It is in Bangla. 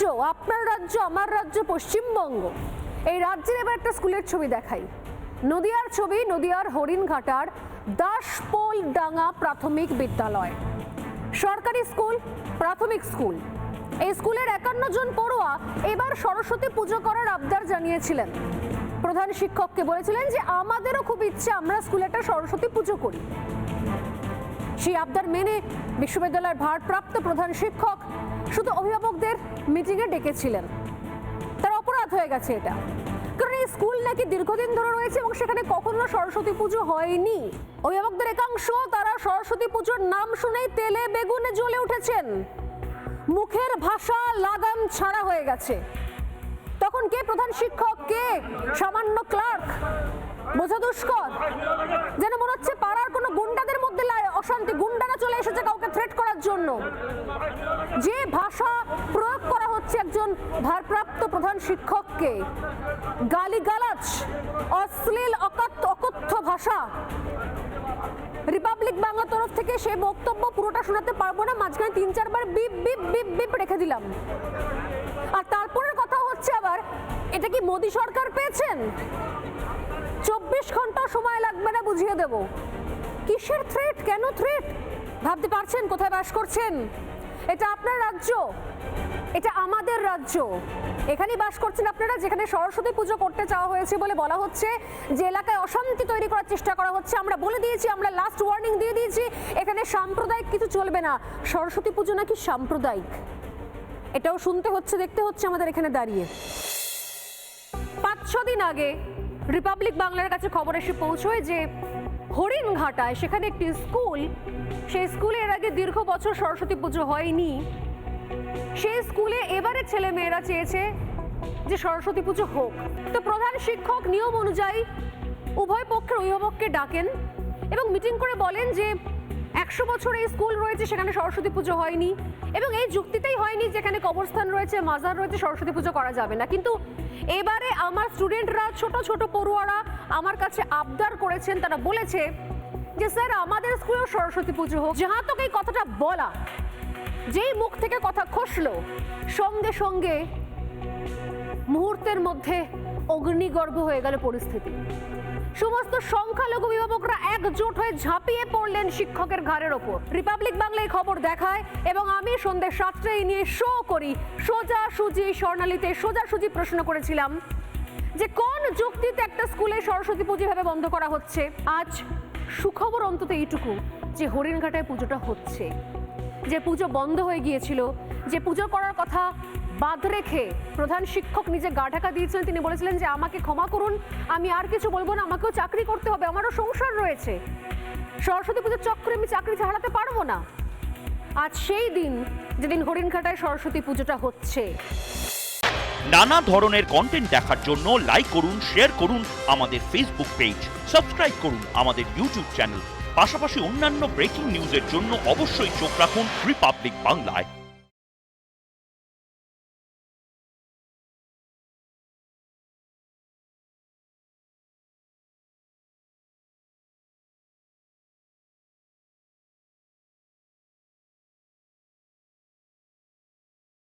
রাজ্য, আপনার রাজ্য, আমার রাজ্য, পশ্চিমবঙ্গ। এই রাজ্যের এবার একটা স্কুলের ছবি দেখাই। নদিয়ার ছবি, নদিয়ার হরিণঘাটার দাসপোল ডাঙ্গা প্রাথমিক বিদ্যালয়। সরকারি স্কুল, প্রাথমিক স্কুল। এই স্কুলের একান্ন জন পড়ুয়া এবার সরস্বতী পুজো করার আবদার জানিয়েছিলেন। প্রধান শিক্ষককে বলেছিলেন যে, আমাদেরও খুব ইচ্ছে আমরা স্কুলে একটা সরস্বতী পুজো করি। সেই আবদার মেনে বিশ্ববিদ্যালয়ের ভারপ্রাপ্ত প্রধান শিক্ষক শুধু অভিভাবকদের মিটিংয়ে ডেকেছিলেন। তার অপরাধ হয়ে গেছে এটা। কারণ এই স্কুল নাকি দীর্ঘদিন ধরে রয়েছে এবং সেখানে কখনো সরস্বতী পুজো হয়নি। অভিভাবকদের একাংশ, তারা সরস্বতী পুজোর নাম শুনেই তেলে বেগুনে জ্বলে উঠেছেন। মুখের ভাষা লাগাম ছাড়া হয়ে গেছে। তখন কে প্রধান শিক্ষক, কে সামান্য ক্লার্ক? বোঝা দুষ্কর। যেন মনে হচ্ছে যে ভাষা প্রয়োগ করা হচ্ছে একজন ভারপ্রাপ্ত প্রধান শিক্ষককে। গালিগালাজ, অশ্লীল, অকথ্য অকথ্য ভাষা। রিপাবলিক বাংলা তরফ থেকে সেই বক্তব্য পুরোটা শোনাতে পারব না, মাঝখানে তিন, চারবার বিপ বিপ বিপ বিপ রেখে দিলাম। আর তারপরের কথা হচ্ছে আবার, এটা কি মোদী সরকার পেয়েছেন? চব্বিশ ঘণ্টা সময় লাগবে না বুঝিয়ে দেব। কিসের থ্রেট কেন থ্রেট ভাবতে পারছেন? কোথায় বাস করছেন? এটা আপনার রাজ্য। এটা আমাদের রাজ্য। এখানেই বাস করছেন আপনারা, যেখানে সরস্বতী পুজো করতে চাওয়া হয়েছে বলে বলা হচ্ছে। যে এলাকায় অশান্তি তৈরি করার চেষ্টা করা হচ্ছে, আমরা বলে দিয়েছি, আমরা লাস্ট ওয়ার্নিং দিয়ে দিয়েছি, এখানে সাম্প্রদায়িক কিছু চলবে না। সরস্বতী পুজো নাকি সাম্প্রদায়িক? এটাও শুনতে হচ্ছে, দেখতে হচ্ছে আমাদের এখানে দাঁড়িয়ে। পাঁচ ছ দিন আগে রিপাবলিক বাংলার কাছে খবর এসে পৌঁছয় যে হরিণঘাটায় সেখানে একটি স্কুল। সেই স্কুলে এর আগে দীর্ঘ বছর সরস্বতী পুজো হয়নি। সেই স্কুলে এবারে ছেলে মেয়েরা চেয়েছে যে সরস্বতী পুজো হোক। তো প্রধান শিক্ষক নিয়ম অনুযায়ী উভয় পক্ষের অভিভাবককে ডাকেন এবং মিটিং করে বলেন যে একশো বছর এই স্কুল রয়েছে, সেখানে সরস্বতী পুজো হয়নি। এবং এই যুক্তিতেই হয়নি যেখানে কবরস্থান রয়েছে, মাজার রয়েছে, সরস্বতী পুজো করা যাবে না। কিন্তু এবারে আমার স্টুডেন্টরা, ছোট ছোট পড়ুয়ারা আমার কাছে আবদার করেছেন। তারা বলেছে যে, স্যার, আমাদের স্কুলেও সরস্বতী পুজো হোক। যাহা তোকে এই কথাটা বলা, যেই মুখ থেকে কথা খসলো, সঙ্গে সঙ্গে মুহূর্তের মধ্যে অগ্নিগর্ভ হয়ে গেল পরিস্থিতি। সমস্ত সংখ্যালঘু অভিভাবকরা একজোট হয়ে ঝাঁপিয়ে পড়লেন শিক্ষকের ঘাড়ের ওপর। রিপাবলিক বাংলা এই খবর দেখায় এবং আমি সন্ধ্যে সাতটায় নিয়ে শো করি। সোজা সুজি স্বর্ণালীতে সোজা সুজি প্রশ্ন করেছিলাম যে কোন যুক্তিতে একটা স্কুলে সরস্বতী পুজো ভাবে বন্ধ করা হচ্ছে? আজ সুখবর অন্তত এইটুকু যে হরিণঘাটায় পুজোটা হচ্ছে। যে পুজো বন্ধ হয়ে গিয়েছিল, যে পুজো করার কথা বাদ রেখে প্রধান শিক্ষক নিজে গা ঢাকা দিয়েছিলেন। তিনি বলেছিলেন যে, আমাকে ক্ষমা করুন, আমি আর কিছু বলব না, আমাকেও চাকরি করতে হবে, আমারও সংসার রয়েছে। সরস্বতী পুজোর চক্রে আমি চাকরি হারাতে পারব না। আজ সেই দিন যেদিন হরিণঘাটায় সরস্বতী পুজোটা হচ্ছে। নানা ধরনের কন্টেন্ট দেখার জন্য লাইক করুন শেয়ার করুন আমাদের ফেসবুক পেজ সাবস্ক্রাইব করুন আমাদের ইউটিউব চ্যানেল পাশাপাশি অন্যান্য ব্রেকিং নিউজের জন্য অবশ্যই চোখ রাখুন রিপাবলিক বাংলায়